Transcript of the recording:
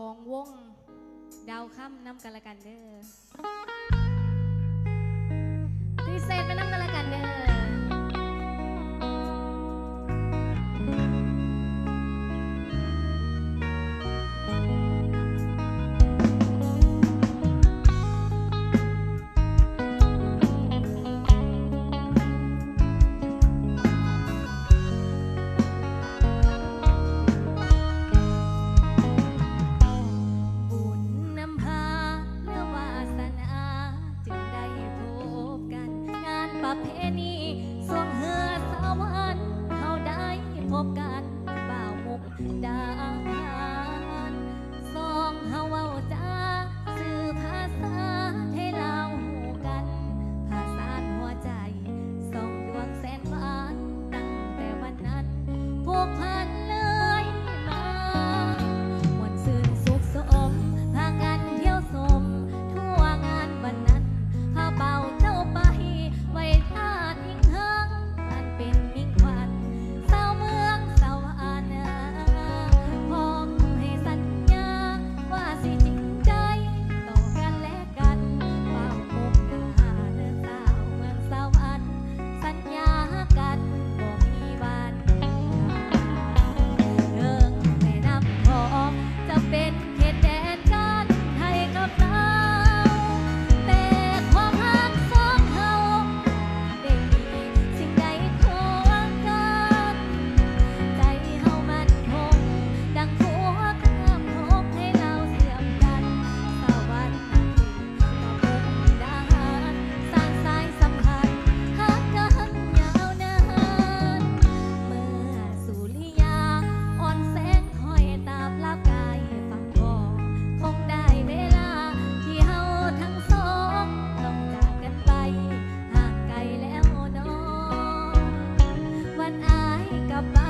ของวง ดาวค่ำน้ำกันละกันเด้อตีเซ็ตไปน้ำ เพณีส่วงเหือสวรรค์เขาได้พบกัน bye.